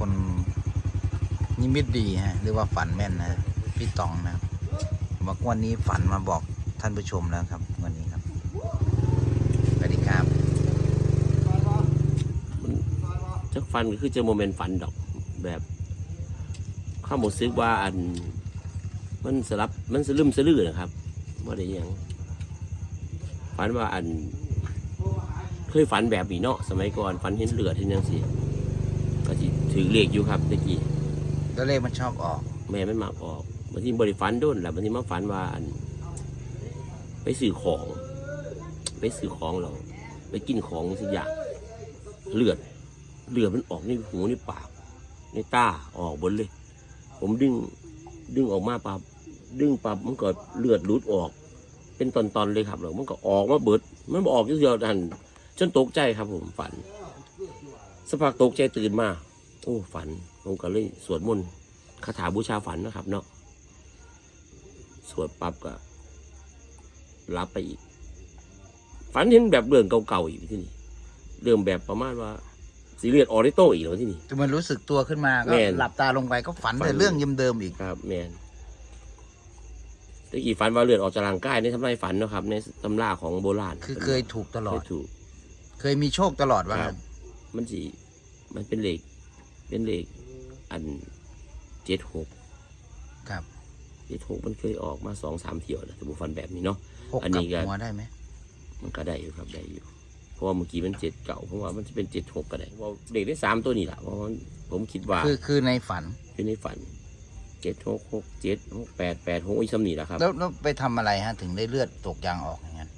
คนนิมิตดีฮะหรือว่าฝันแม่นนะพี่ตองนะครับอกวันนี้ฝันมาบอกท่านผู้ชมแล้วครับวันนี้ครับสวัสดีครับมันจักฟันก็คือจะโมเมนต์ฝันดอกแบบข้าหมดซึกว่าอัน มันสลับมันสลืมสลือนะครับว่าได้ยังฝันว่าอัน เคยฝันแบบนี้เนาะสมัยก่อนฝันเห็นเลือดเห็นยังสิก็สิ ถือเลขอยู่ครับตะกี้แล้วเลขมันชอบออก แม่มันมาออกบางทีบริฝันโด้นแหละบางทีมาฝันว่าอัน ไปซื้อของ ไปซื้อของเรา ไปกินของสักอย่างเลือด เลือดมันออกในหูในปาก ในตาออกบนเลย ผมดึงดึงออกมาปับดึงปับมันก็เลือดรุดออก เป็นตอนๆเลยครับแล้วมันก็ออกมาเบิด มันบ่ออกทีเดียวทันจนตกใจครับผมฝันสักพักตกใจตื่นมา โอ้ฝันผมก็เลยสวดมนต์คาถาบูชาฝันนะครับ เนาะสวดปั๊บก็รับไปอีก ฝันเห็นแบบเรื่องเก่าๆอีกที่นี่เรื่องแบบประมาณว่าสีเลือดออริโตอีกแล้วที่นี่จนมันรู้สึกตัวขึ้นมาก็แม่นหลับตาลงไปก็ฝันฝัน แต่เรื่องเดิมๆอีก ครับ แมนตะกี้ฝันว่าเลือดออกจากร่างกายในทำลายฝันเนาะครับ ในตำราของโบราณคือเคยถูกตลอเคดยถูก เคยมีโชคตลอดว่าคงั้รับนมันสีมันเป็นเหล็ก เป็นเหล็กอันเจ็ดหกครับเจ็ดหกมันเคยออกมาสองสามเที่ยวแล้วสมมติฟันแบบนี้เนาะหกอันนี้กับก็หัวได้ไหมมันก็ได้อยู่ครับได้อยู่ เพราะว่าเมื่อกี้มันเจ็ดเก่าเพราะว่ามันจะเป็นเจ็ดหกก็ได้ว่าเด็กได้สามตัวนี่แหละเพราะว่าผมคิดว่าคือคือในฝัน อยู่ในฝันเจ็ดหกหกเจ็ดหกแปดแปดหกอีกสำนีแหละครับ แล้วแล้วไปทำอะไรฮะ ถึงได้เลือดตกยางออกอย่างนั้น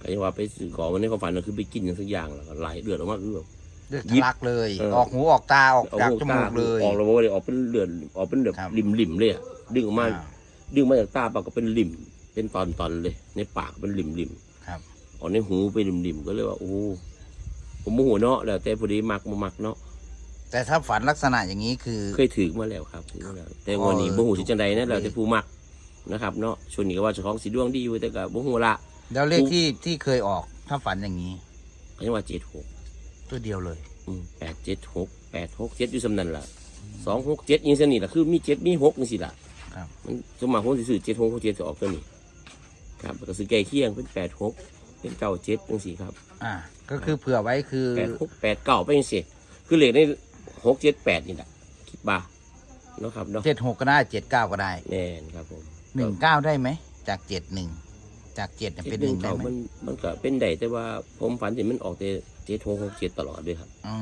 ก็ยังว่าไปซื้อของวันนี้ความฝันก็คือไปกินอย่างสักอย่างแล้วก็ไหลเลือดออกมาคือแบบ เลือดยิทะบลักเลย เออ ออกหูออกตาออกจากจมูกเลย ออกแล้วว่าเลยออกเป็นเลือดออกเป็นแบบครับริมริมๆเลยอะดึงออกมา อ่าดึงมาจากตาปากก็เป็นริม เป็นตอนตอนๆเลย ในปากเป็นริมริมครับ ออกในหูเป็นริมริมๆก็เลยว่าโอ้ผมโมโหเนาะแล้วแต่พอดีมักมามักเนาะแต่ถ้าฝันลักษณะอย่างนี้คือ เคยถือมาแล้วครับถือมาแล้วแต่วันนี้อ๋อโมโหสิจังใดนะแล้วแต่ผู้มักนะครับเนาะช่วงนี้ก็ว่าเจ้าของสีดวงดีอยู่แต่ก็โมโหละ แล้วเลขที่ที่เคยออกถ้าฝันอย่างนี้ก็ยังว่าเจ็ดหก ตัวเดียวเลย แปดเจ็ดหกแปดหกเจ็ดอยู่สำนันละสองหกเจ็ดยิงสนิทละคือมีเจ็ดมีหกนี่สิละครับ มันสมมาผมสิซื้อเจ็ดหกหกเจ็ดจะออกตัวนี้ครับแล้วก็ซื้อไก่เคียงเป็นแปดหกเป็นเก้าเจ็ดจังสี่ครับอ่า ก็คือเผื่อไว้คือแปดหกแปดเก้าไปจังสี่คือเลขในหกเจ็ดแปดนี่แหละคิดบ้าเนาะครับเนาะเจ็ดหกก็ได้เจ็ดเก้าก็ได้แน่นครับผมหนึ่งเก้าได้ไหม จากเจ็ดหนึ่ง จากเจ็ดเนี่ยเป็นหนึ่งได้เก้าไหมมันมันก็เป็นได้แต่ว่าผมฝันเห็นมันออกแต่เจ็ดหกหกเจ็ดตลอดด้วยครับอื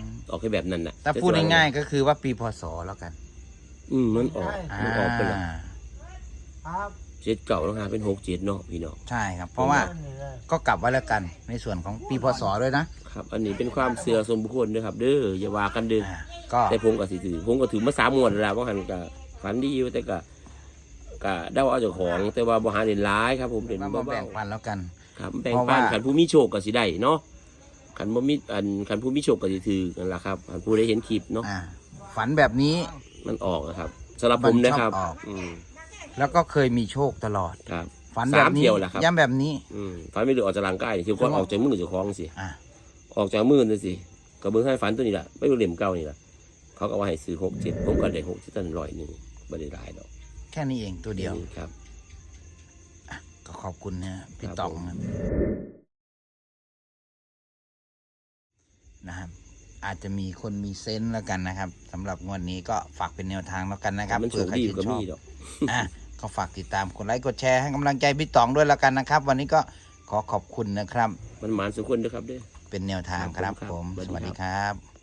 มออกแค่แบบนั้นน่ะถ้าพูดง่ายๆก็คือว่าปีพศแล้วกันๆอืมมันออกอ่ามันออกไปแล้วครับเจ็ดเก่าแล้วฮะเป็นหกเจ็ดเนาะพี่น้องใช่ครับ เพราะว่านี่เลยก็กลับไว้แล้วกันในส่วนของปีพศด้วยนะครับ อันนี้เป็นความเสื่อสมบุคคลด้วยครับ เด้ออย่าว่ากันเด้อ อ่าก็ แต่ผมก็สิถือผมก็ถือมาสามงวดแล้วว่าหันก็ฝันดีอยู่แต่ก็ ก็เดาเอาเจ้าของ แต่ว่าบ่หาเด่นร้ายครับ ผมเด่นมาเบาแบ่งปันแล้วกัน ๆครับแบ่งเพราะปันว่าขันผู้มีโชคก็สิได้เนาะขันบ่มีอันขันผู้มีโชคก็สิถือกันล่ะครับขันผู้ได้เห็นคลิปเนาะอ่าฝันแบบนี้ มันออกนะครับสำหรับผมมันชอบนะครับออก อืมแล้วก็เคยมีโชคตลอด ครับ ฝันแบบสามเที่นี้ยวแล้วครับ ย้ำแบบนี้ อืมฝันไม่เหลือออกจากร่างกายนี่คือคนออกจากมือเจ้าของสิ อ่าออกจากมือนั่นสิก็เบิ่งให้ฝันตัวนี้แหละไม่รู้เหลี่ยมเก่านี่แหละเขาก็ว่าให้ซื้อหกเจ็ดผมก็ได้หกเจ็ดตันร้อยหนึ่งไม่ได้หลายดอก แค่นี้เองตัวเดียวนี่ครับก็ขอบคุณนะพี่ครับตองผมครับนะครับ อาจจะมีคนมีเซนส์แล้วกันนะครับสำหรับงวดนี้ก็ฝากเป็นแนวทางแล้วกันนะครับมันโชเผื่อคใครดีชื่นก็ชอมีบดอกอะก็ฝากติดตามกดไลค์กดแชร์ให้กำลังใจพี่ตองด้วยแล้วกันนะครับ วันนี้ก็ขอขอบคุณนะครับ มันหมานสุขคนเด้วยครับเด้อเป็นแนวทางคครัรับบผมครับผม สวัสสดีวัสดีครับครับ